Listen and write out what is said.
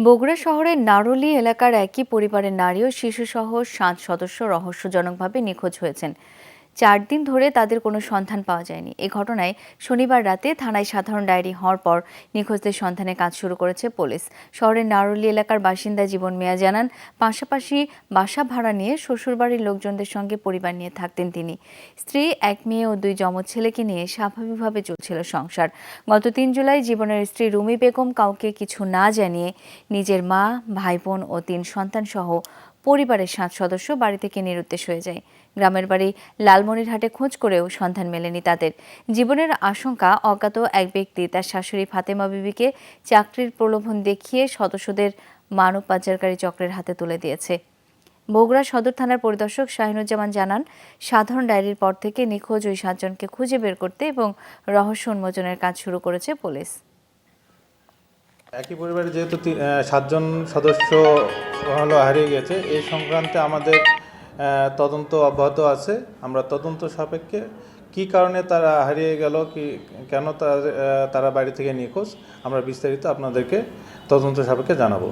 বগুড়া শহরের নারলি এলাকার একই পরিবারের নারী ও শিশুসহ সাত সদস্য রহস্যজনকভাবে নিখোঁজ হয়েছেন। চার দিন ধরে তাদের কোনো সন্ধান পাওয়া যায়নি। এ ঘটনায় শনিবার রাতে থানায় সাধারণ ডায়েরি হওয়ার পর নিখোঁজদের সন্ধানে কাজ শুরু করেছে পুলিশ। শহরের নারুলি এলাকার বাসিন্দা জীবন মিয়া জানান, পাশাপাশি বাসা ভাড়া নিয়ে শ্বশুরবাড়ির লোকজনদের সঙ্গে পরিবার নিয়ে থাকতেন তিনি। স্ত্রী, এক মেয়ে ও দুই যমজ ছেলেকে নিয়ে স্বাভাবিকভাবে চলছিল সংসার। গত তিন জুলাই জীবনের স্ত্রী রুমি বেগম কাউকে কিছু না জানিয়ে নিজের মা, ভাই বোন ও তিন সন্তান সহ পরিবারের সাত সদস্য বাড়ি থেকে নিরুদ্দেশ হয়ে যায়। গ্রামের বাড়ি লালমনিরহাটে খোঁজ করেও সন্ধান মেলেনি তাদের। জীবনের আশঙ্কা অজ্ঞাত এক ব্যক্তি, তার শাশুড়ি ফাতেমা বিবিকে চাকরির প্রলোভন দেখিয়ে সদস্যদের মানব পাচারকারী চক্রের হাতে তুলে দিয়েছে। বগুড়া সদর থানার পরিদর্শক শাহিনুজ্জামান জানান, সাধারণ ডায়েরির পর থেকে নিখোঁজ ওই সাতজনকে খুঁজে বের করতে এবং রহস্য উন্মোচনের কাজ শুরু করেছে পুলিশ। একই পরিবারে যেহেতু সাতজন সদস্য হলো হারিয়ে গেছে এই সংক্রান্তে আমাদের তদন্ত অব্যাহত আছে। আমরা তদন্ত সাপেক্ষে কি কারণে তারা হারিয়ে গেল কি কেন তার, বাড়ি থেকে নিখোঁজ আমরা বিস্তারিত আপনাদেরকে তদন্ত সাপেক্ষে জানাব।